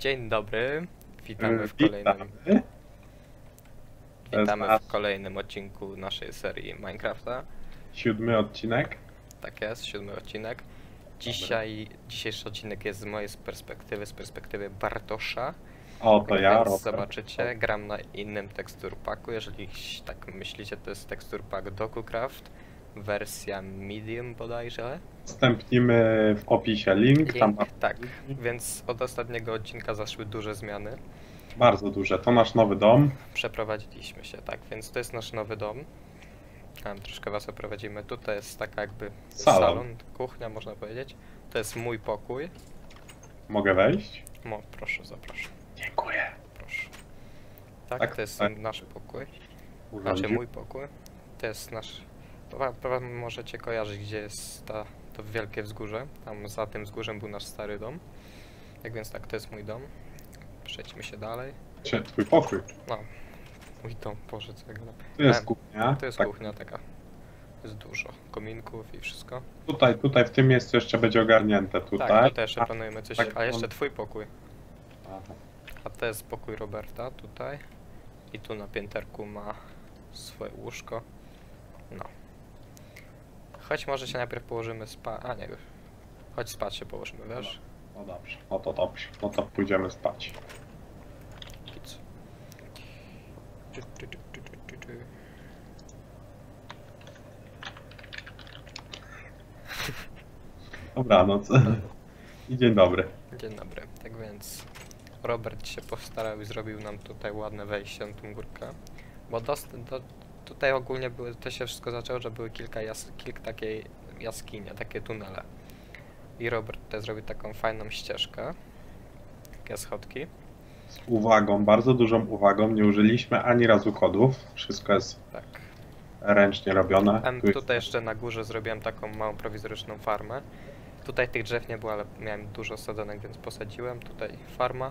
Dzień dobry, witamy w kolejnym, witamy w kolejnym odcinku naszej serii Minecrafta. siódmy odcinek. Tak jest, siódmy odcinek. Dzisiaj, dzisiejszy odcinek jest z mojej perspektywy, z perspektywy Bartosza. O, to ja, Robert. zobaczycie, gram na innym tekstur packu. Jeżeli tak myślicie, to jest tekstur pack DokuCraft, wersja medium bodajże. Wstępnimy w opisie link. Tam Link, tak, więc od ostatniego odcinka zaszły duże zmiany. bardzo duże. To nasz nowy dom. Przeprowadziliśmy się, tak, więc to jest nasz nowy dom. Tam troszkę was oprowadzimy. Tutaj jest taka jakby Salon. kuchnia można powiedzieć. To jest mój pokój. Mogę wejść? Mo, proszę, zapraszam, Dziękuję. proszę. Tak, Tak, to jest tak. nasz pokój. Znaczy Urządził. mój pokój. To jest nasz... Pra- Możecie kojarzyć, gdzie jest ta, to wielkie wzgórze. Tam za tym wzgórzem był nasz stary dom. Jak więc tak, to jest mój dom. Przejdźmy się dalej. Cie- Twój pokój. No, mój dom, Boże, co. Tu jest kuchnia. To jest tak. kuchnia taka. Jest dużo kominków i wszystko. Tutaj, tutaj w tym miejscu jeszcze będzie ogarnięte. Tutaj. Tak, tutaj jeszcze A, planujemy coś. tak, A jeszcze on- twój pokój. aha. A to jest pokój Roberta tutaj. I tu na pięterku ma swoje łóżko. No. Chodź może się najpierw położymy spać. A nie. Chodź spać się położymy, wiesz? No dobrze. No to dobrze. No to pójdziemy spać. Czy. Dobranoc. I dzień dobry. Dzień dobry. Tak więc Robert się postarał i zrobił nam tutaj ładne wejście na tą górkę. Bo dost, do, tutaj ogólnie były, to się wszystko zaczęło, że były kilka, jas, kilka takiej jaskinie, takie tunele. I Robert tutaj zrobił taką fajną ścieżkę. Takie schodki. Z uwagą, bardzo dużą uwagą. Nie użyliśmy ani razu kodów. Wszystko jest Tak. ręcznie robione. Em, Tu tutaj jeszcze na górze zrobiłem taką małą prowizoryczną farmę. Tutaj tych drzew nie było, ale miałem dużo sadzonek, więc posadziłem. Tutaj farma.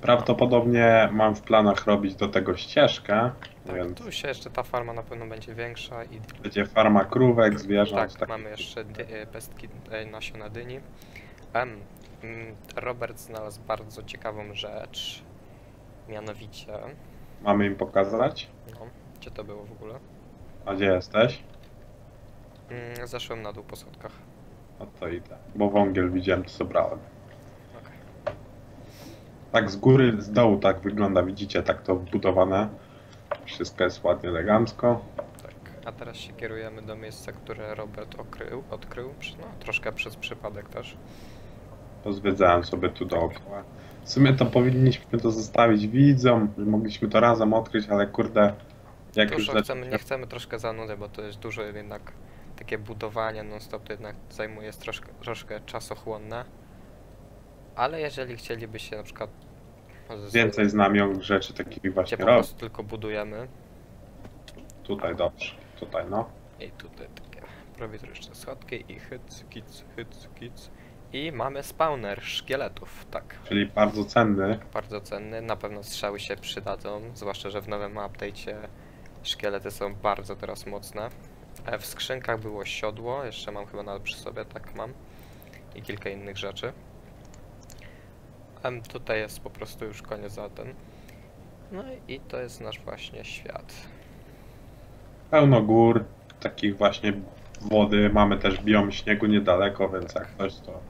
Prawdopodobnie mam w planach robić do tego ścieżkę, Tak, więc tu się jeszcze ta farma na pewno będzie większa i będzie farma krówek, zwierząt. Tak, tak- mamy jeszcze dy, e, pestki e, nasiona dyni. Mm, Robert znalazł bardzo ciekawą rzecz. Mianowicie, Mamy im pokazać? no, gdzie to było w ogóle? A gdzie jesteś? Mm, zeszłem na dół po schodkach. No to idę. Bo wągiel widziałem, to zebrałem. Tak z góry, z dołu tak wygląda, widzicie, tak to wbudowane. Wszystko jest ładnie, elegancko. Tak, a teraz się kierujemy do miejsca, które Robert okrył, odkrył, no, troszkę przez przypadek też. Pozwiedzałem sobie tu dookoła. W sumie to powinniśmy to zostawić widzom, mogliśmy to razem odkryć, ale kurde, jak już Dużo chcemy, zaczniemy- nie chcemy troszkę zanudy, bo to jest dużo jednak takie budowanie non-stop to jednak zajmuje troszkę, troszkę czasochłonne. Ale jeżeli chcielibyście na przykład więcej z nami o rzeczy takich właśnie po prostu tylko budujemy Tutaj dobrze, tutaj no. i tutaj takie prowizoryczne schodki i hyc, kic, hyc, kic i mamy spawner szkieletów, tak, Czyli bardzo cenny. bardzo cenny, na pewno strzały się przydadzą, zwłaszcza, że w nowym update'cie szkielety są bardzo teraz mocne. E, W skrzynkach było siodło, jeszcze mam chyba nawet przy sobie, tak mam i kilka innych rzeczy. Tutaj jest po prostu już koniec za ten. No i to jest nasz właśnie świat. Pełno gór, takich właśnie wody. Mamy też biom śniegu niedaleko, więc jak coś to.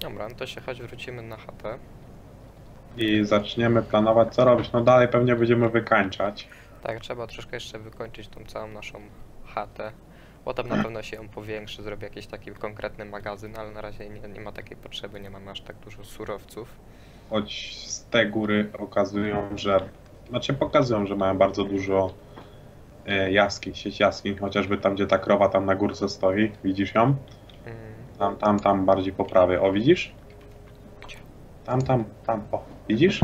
Dobra, no to się choć wrócimy na chatę. I zaczniemy planować co robić. No dalej pewnie będziemy wykańczać. Tak, trzeba troszkę jeszcze wykończyć tą całą naszą chatę. Potem na pewno się ją powiększy, zrobię jakiś taki konkretny magazyn, ale na razie nie, nie ma takiej potrzeby, nie mamy aż tak dużo surowców. Choć z te góry okazują, że. Znaczy pokazują, że mają bardzo dużo jaskiń, sieć jaskiń, chociażby tam gdzie ta krowa tam na górce stoi. Widzisz ją? Mm, Tam, tam, tam bardziej po prawej. O, widzisz? Tam, tam, tam. O, widzisz?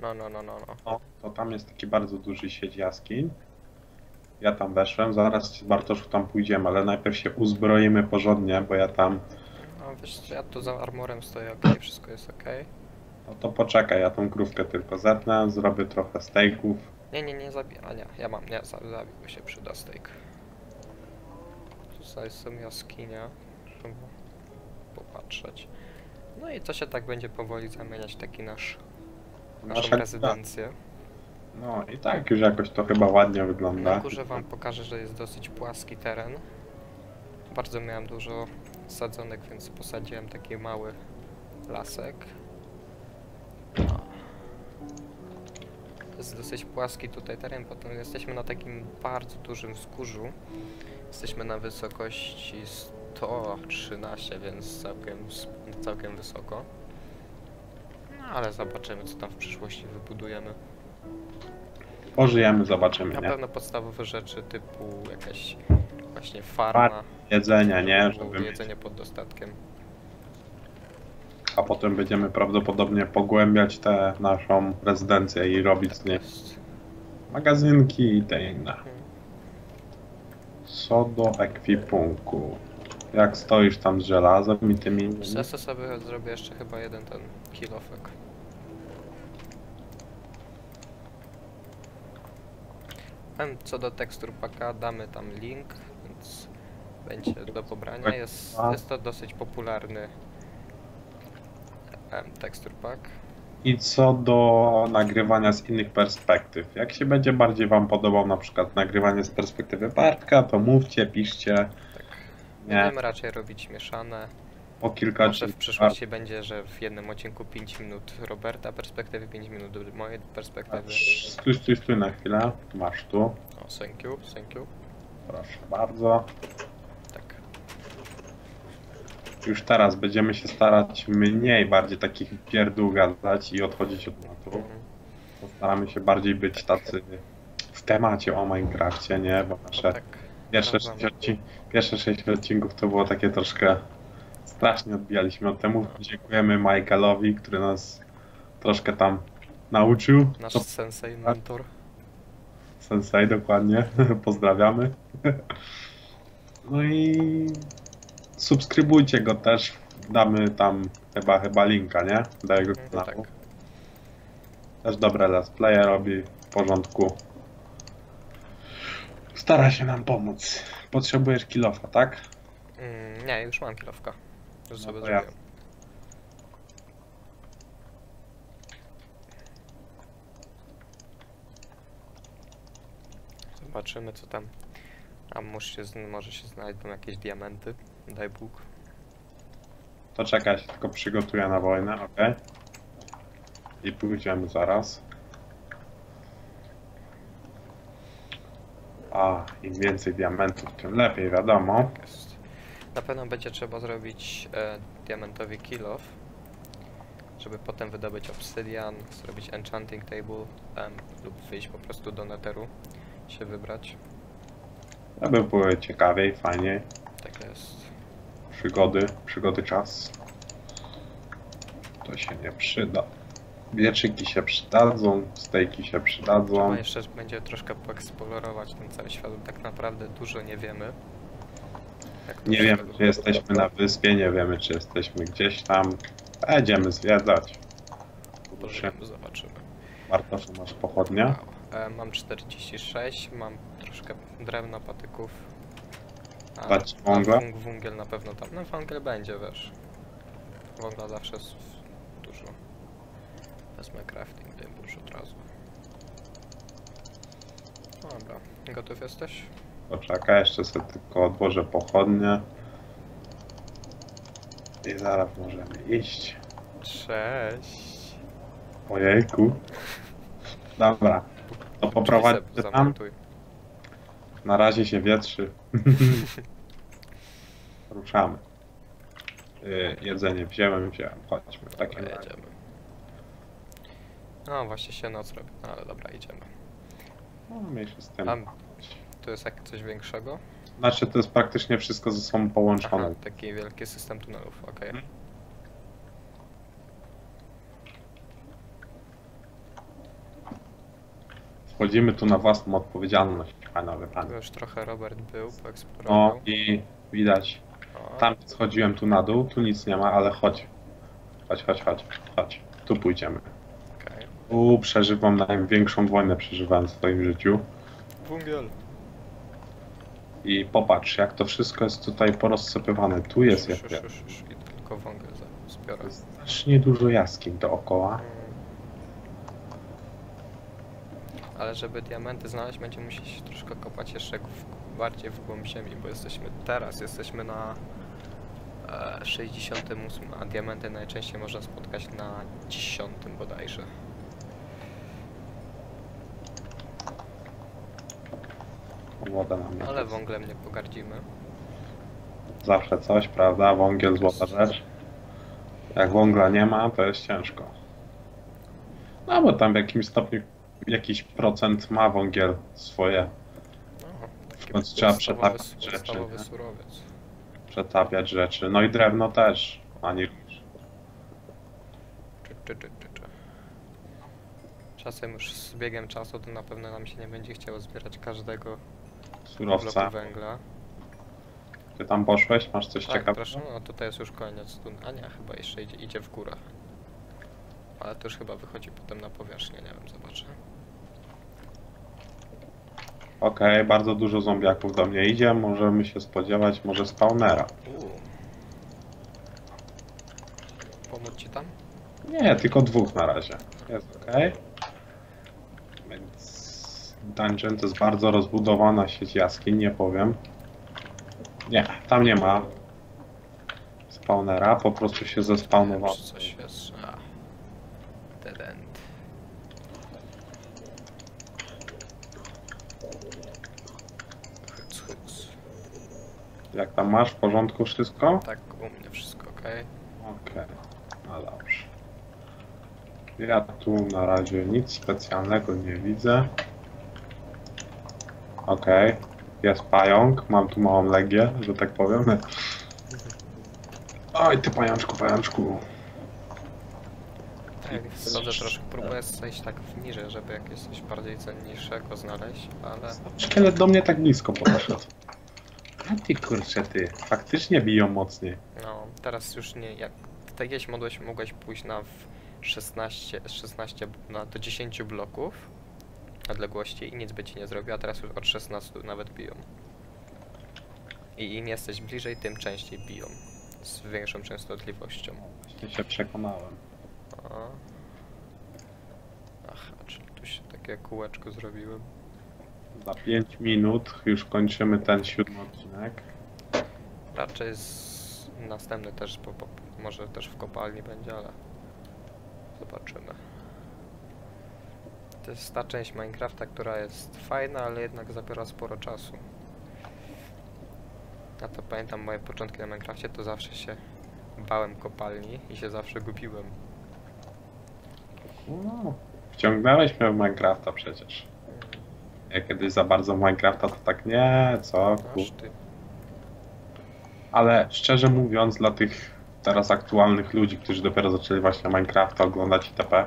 no, no, no, no, no. O, to tam jest taki bardzo duży sieć jaskiń. Ja tam weszłem, zaraz z Bartoszu tam pójdziemy, ale najpierw się uzbroimy porządnie, bo ja tam... No wiesz co, ja tu za armorem stoję, ok, wszystko jest ok. No to poczekaj, ja tą krówkę tylko zetnę, zrobię trochę steaków. Nie, nie, nie zabij, a nie, ja mam, nie, za- zabił bo się przyda steak. Tutaj są jaskinia, trzeba popatrzeć. No i to się tak będzie powoli zamieniać taki nasz, naszą Nasza- rezydencję. No i tak już jakoś to chyba ładnie wygląda. Na górze wam pokażę, że jest dosyć płaski teren. Bardzo miałem dużo sadzonek, więc posadziłem taki mały lasek. O. Jest dosyć płaski tutaj teren, potem jesteśmy na takim bardzo dużym wzgórzu. Jesteśmy na wysokości 113, więc całkiem, całkiem wysoko. No ale zobaczymy, co tam w przyszłości wybudujemy. Pożyjemy, zobaczymy, Na nie? pewno podstawowe rzeczy typu jakaś właśnie farma, Jedzenia, nie? żeby było mieć. jedzenie pod dostatkiem. A potem będziemy prawdopodobnie pogłębiać tę naszą rezydencję i robić z niej magazynki i te inne. Mhm. Co do ekwipunku. Jak stoisz tam z żelazem i tymi? Ja sobie zrobię jeszcze chyba jeden ten kilofek. Em, Co do tekstur paka damy tam link, więc będzie do pobrania. Jest, A. jest to dosyć popularny tekstur pack. I co do nagrywania z innych perspektyw. Jak się będzie bardziej Wam podobał na przykład nagrywanie z perspektywy Bartka, to mówcie, piszcie. Tak. Będziemy raczej robić mieszane. Po kilka Może w odcinków. przyszłości będzie, że w jednym odcinku 5 minut Roberta perspektywy, 5 minut mojej perspektywy. Stój, stój, stój na chwilę. Masz tu. O, thank you, thank you. Proszę bardzo. Tak. Już teraz będziemy się starać mniej bardziej takich pierdół gadać i odchodzić od tematu. Mhm. Postaramy się bardziej być tacy w temacie o Minecrafcie, nie? Bo nasze Tak. pierwsze Dobra. sześć, odcin- pierwsze sześć odcinków to było takie troszkę strasznie odbijaliśmy od temu. Dziękujemy Michaelowi, który nas troszkę tam nauczył. Nasz To sensei, mentor. Sensei dokładnie. Pozdrawiamy. No i subskrybujcie go też. Damy tam chyba chyba linka, nie? Do jego Mhm, tak. kanału. Też dobre let's play robi w porządku. Stara się nam pomóc. Potrzebujesz kilofa, tak? Mm, nie, już mam kilowka. Już No sobie to. Zobaczymy co tam. A może się, może się znajdą jakieś diamenty. Daj Bóg. To czekaj, się tylko przygotuję na wojnę, ok? I pójdziemy zaraz. A, im więcej diamentów, tym lepiej, wiadomo. Jest. Na pewno będzie trzeba zrobić e, diamentowy kill off. Żeby potem wydobyć obsydian, zrobić enchanting table em, lub wyjść po prostu do netheru. Się wybrać. Aby było ciekawiej, fajniej. Tak jest. Przygody, przygody czas. To się nie przyda. Wieczyki się przydadzą, stejki się przydadzą. Trzeba jeszcze będzie troszkę poeksplorować ten cały świat, bo tak naprawdę dużo nie wiemy. Nie wiemy, czy jesteśmy na wyspie, nie wiemy, czy jesteśmy gdzieś tam. Będziemy zwiedzać. Zobaczymy, zobaczymy. Bartoszu, masz pochodnia? Wow. E, mam 46, mam troszkę drewna, patyków. A, Dać węgla? wung- na pewno tam. No węgiel będzie, wiesz. Węgla zawsze jest dużo. Wezmę crafting table już od razu. Dobra, gotów jesteś? Poczekaj, jeszcze sobie tylko odłożę pochodnie. I zaraz możemy iść. Cześć! Ojejku. Dobra, to se tam. Na razie się wietrzy. Ruszamy. Y, jedzenie wziąłem, wziąłem. Chodźmy Dobra, razie. jedziemy. No właśnie się noc robi, no ale dobra, idziemy. No, mniejszy z tym. Tam- Tu jest jak coś większego? Znaczy, to jest praktycznie wszystko ze sobą Aha, połączone. taki wielki system tunelów, okej. Mhm. Wchodzimy tu na własną odpowiedzialność, panowie, panie. już trochę Robert był, No poeksplorował. i widać, O, tam schodziłem tu na dół, tu nic nie ma, ale chodź. Chodź, chodź, chodź, chodź. Tu pójdziemy. okej. Tu przeżywam największą wojnę, przeżywałem w swoim życiu. Wungiel! I popatrz, jak to wszystko jest tutaj porozsypywane. Tu jest już. I tylko węgiel za- biorę. Jest strasznie dużo jaskiń dookoła. Mm. Ale żeby diamenty znaleźć, będziemy musieć troszkę kopać jeszcze w, bardziej w głąb ziemi, bo jesteśmy teraz, jesteśmy na e, 68, a diamenty najczęściej można spotkać na 10 bodajże. Ale wąglem nie pogardzimy. Zawsze coś, prawda? Wągiel, złota rzecz. Jak węgla nie ma, to jest ciężko. No bo tam w jakimś stopniu jakiś procent ma wągiel swoje. No, końcu trzeba przetapiać rzeczy. Przetapiać rzeczy. No i drewno też. Ani również. Czasem już z biegiem czasu to na pewno nam się nie będzie chciało zbierać każdego Surowca. węgla. Ty tam poszłeś? Masz coś Tak, ciekawego? proszę, no tutaj jest już koniec. Tu, a nie, chyba jeszcze idzie, idzie w górę. Ale to już chyba wychodzi potem na powierzchnię, nie wiem, zobaczę. Okej, bardzo dużo zombiaków do mnie idzie. Możemy się spodziewać może spawnera. Uuu. Pomóc ci tam? Nie, tylko dwóch na razie. Jest okej. Więc dungeon to jest bardzo rozbudowana sieć jaskiń, nie powiem. Nie, tam nie ma spawnera, po prostu się zespawnował. Czy coś jest? A. Dead end. Hyc, hyc. Jak tam masz? W porządku wszystko? Tak, u mnie wszystko ok. Okej, no dobrze. Ja tu na razie nic specjalnego nie widzę. Okej, jest pająk, mam tu małą legię, że tak powiem. Oj, ty pajączku, pajączku. Tak, wchodzę troszkę, próbuję zejść tak w niżej, żeby jakieś coś bardziej cenniejszego znaleźć, ale Szkielet do mnie tak blisko podszedł. A ty kurczę, ty, faktycznie biją mocniej. no, teraz już nie, jak tak kiedyś mogłeś, mogłeś pójść na w 16, 16 na do 10 bloków odległości i nic by ci nie zrobił, a teraz już od 16 nawet biją. I im jesteś bliżej, tym częściej biją. Z większą częstotliwością. Właśnie się przekonałem. A. Aha, czyli tu się takie kółeczko zrobiłem. Za 5 minut już kończymy ten siódmy odcinek. Raczej z... następny też, bo, bo, może też w kopalni będzie, ale zobaczymy. To jest ta część Minecrafta, która jest fajna, ale jednak zabiera sporo czasu. Ja to pamiętam moje początki na Minecrafcie, to zawsze się bałem kopalni i się zawsze gubiłem. No, wciągnąłeś mnie w Minecrafta przecież. Ja kiedyś za bardzo w Minecrafta to tak nie, co? Ku. Ale szczerze mówiąc, dla tych teraz aktualnych ludzi, którzy dopiero zaczęli właśnie Minecrafta oglądać itp.,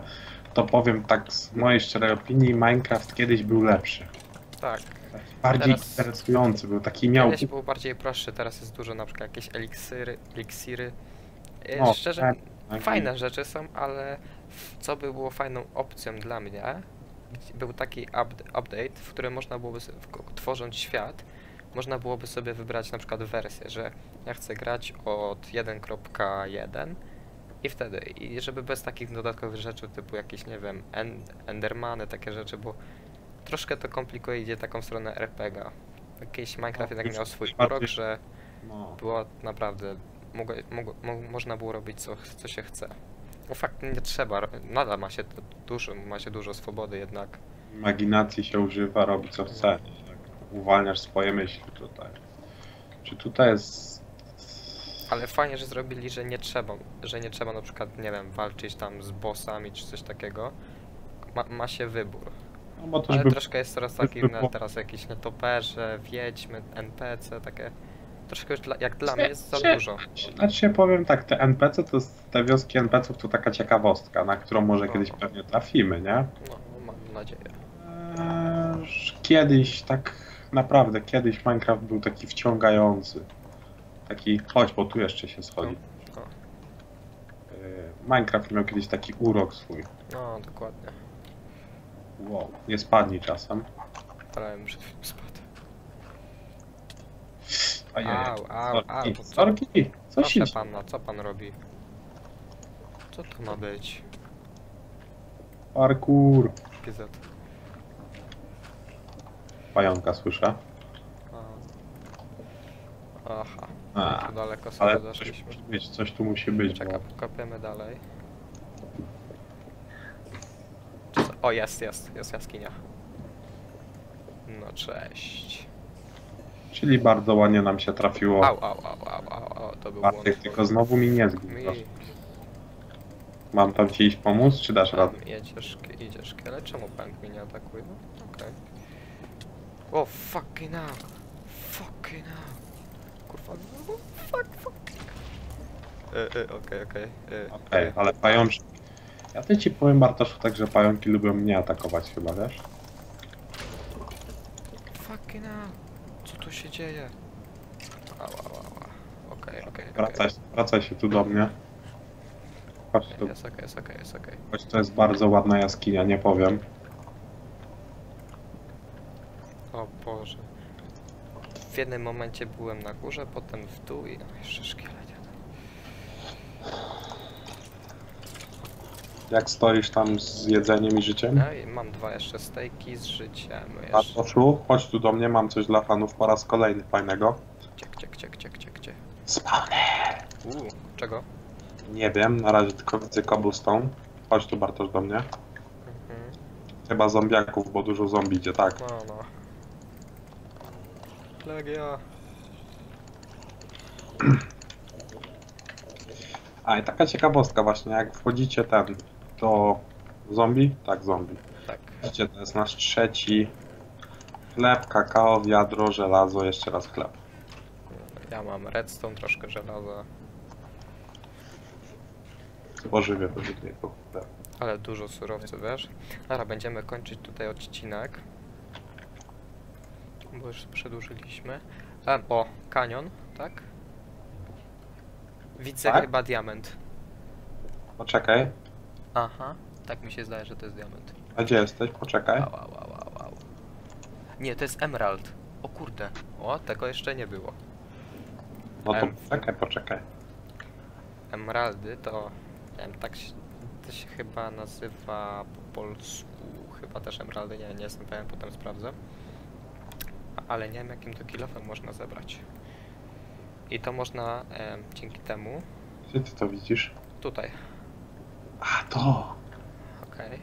to powiem tak z mojej szczerej opinii, Minecraft kiedyś był lepszy. Tak, Bardziej Teraz- interesujący był, taki miał... Kiedyś był bardziej prostszy, teraz jest dużo na przykład jakieś eliksiry, eliksiry. E, No, Szczerze, tak, tak. fajne rzeczy są, ale co by było fajną opcją dla mnie, był taki upd- update, w którym można byłoby, tworząc świat, można byłoby sobie wybrać na przykład wersję, że ja chcę grać od 1.1 i wtedy, i żeby bez takich dodatkowych rzeczy typu jakieś, nie wiem, en endermany, takie rzeczy, bo troszkę to komplikuje, idzie taką stronę RPG. Jakiś Minecraft No, miał swój urok, że No. było naprawdę, mogło, mogło, mo, można było robić co, co się chce. No fakt, nie trzeba, nadal ma się to dużo, ma się dużo swobody jednak. Imaginacji się używa, robi co chce. Tak. Uwalniasz swoje myśli tutaj. Czy tutaj jest... Ale fajnie, że zrobili, że nie trzeba, że nie trzeba na przykład, nie wiem, walczyć tam z bossami czy coś takiego. Ma, ma się wybór. No Ale żeby... troszkę jest już taki, by na, teraz jakieś netoperze, wiedźmy, NPC, takie... Troszkę już dla, jak dla mnie Cie- jest za cie- dużo. Znaczy się powiem tak, te NPC to jest, te wioski NPC-ów to taka ciekawostka, na którą może No. kiedyś pewnie trafimy, nie? No, mam nadzieję. Eee, kiedyś, tak naprawdę, kiedyś Minecraft był taki wciągający. Taki, chodź, bo tu jeszcze się schodzi. O, Eee, Minecraft miał kiedyś taki urok swój. no, dokładnie. Wow, nie spadnij czasem. Ale przed chwilą spadł. Ojej, Au, au, au, co? sorki, co się pana, co pan robi? Co to ma być? Parkour. GZ. Pająka słyszę. Aha. A, Tu daleko sobie ale coś zaszliśmy. musi być, coś tu musi być. Czekaj, Bo... kopiemy dalej. O, jest, jest, jest jaskinia. No cześć. Czyli bardzo ładnie nam się trafiło. Au, au, au, au, au, au, to był Bartek, błąd. tylko znowu mi nie zgub. Mi. Mam tam ci iść pomóc, czy dasz radę? Jedziesz, idziesz, ale czemu pęk mnie nie atakuje? No, okej. O, fucking hell. Fucking hell. Kurwa, no, fuck, fuck. E, e, okej, okej. e, Okej, ale pajączki. Ja ty ci powiem Bartoszu tak, że pająki lubią mnie atakować chyba, wiesz? Fucking hell. Co tu się dzieje? Ała, ała, ała. Okej, okej. Wracaj, wracaj się tu do mnie. Chodź tu, Jest okej, jest okej, jest okej. chodź, to jest bardzo ładna jaskinia, nie powiem. O Boże. W jednym momencie byłem na górze, potem w dół i no jeszcze szkielet. jeden. Jak stoisz tam z jedzeniem i życiem? No i mam dwa jeszcze stejki z życiem. Jeszcze. Bartoszu, chodź tu do mnie, mam coś dla fanów po raz kolejny fajnego. Gdzie, gdzie, gdzie, gdzie, gdzie, gdzie? Spawner! Uuu, czego? Nie wiem, na razie tylko widzę cobblestone. Chodź tu Bartosz do mnie. Mhm. Chyba zombiaków, bo dużo zombie idzie, tak. No, no. Legia. A i taka ciekawostka właśnie, jak wchodzicie ten, to zombie? Tak, zombie. Tak. Widzicie, to jest nasz trzeci chleb, kakao, wiadro, żelazo, jeszcze raz chleb. Ja mam redstone, troszkę żelaza, Spożywię to tylko ale dużo surowców, wiesz? Dobra, będziemy kończyć tutaj odcinek. Bo już przedłużyliśmy. E, o, kanion, tak? Widzę Tak? chyba diament. Poczekaj, Aha, tak mi się zdaje, że to jest diament. a gdzie jesteś? Poczekaj. Au, au, au, au. Nie, to jest emerald. O kurde. O, tego jeszcze nie było. No to Em. poczekaj, poczekaj. Emeraldy to... Nie wiem, tak się, to się chyba nazywa po polsku. Chyba też emeraldy, nie, nie jestem pewien, potem sprawdzę. Ale nie wiem jakim to kilofem można zebrać. I to można em, dzięki temu... Gdzie ty to widzisz? Tutaj, A, to! okej.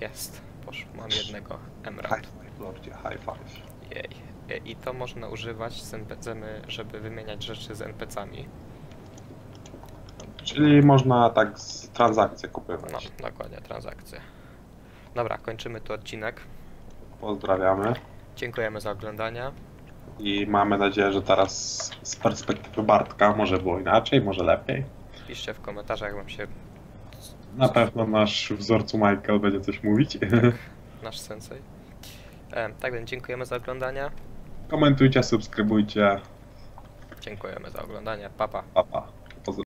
Jest. Poszło, mam jednego High emerald. five, lordzie, high five. Jej. I- I to można używać z żeby wymieniać rzeczy z NPC-ami. Czyli można tak z transakcje No, kupywać. dokładnie, transakcje. Dobra, kończymy tu odcinek. Pozdrawiamy. Dziękujemy za oglądanie. I mamy nadzieję, że teraz z perspektywy Bartka może było inaczej, może lepiej. Piszcie w komentarzach, wam się Na pewno nasz wzorcu Michael będzie coś mówić. nasz sensei. E, tak więc dziękujemy za oglądanie. Komentujcie, subskrybujcie. Dziękujemy za oglądanie. Papa. Pa. Pa, pa.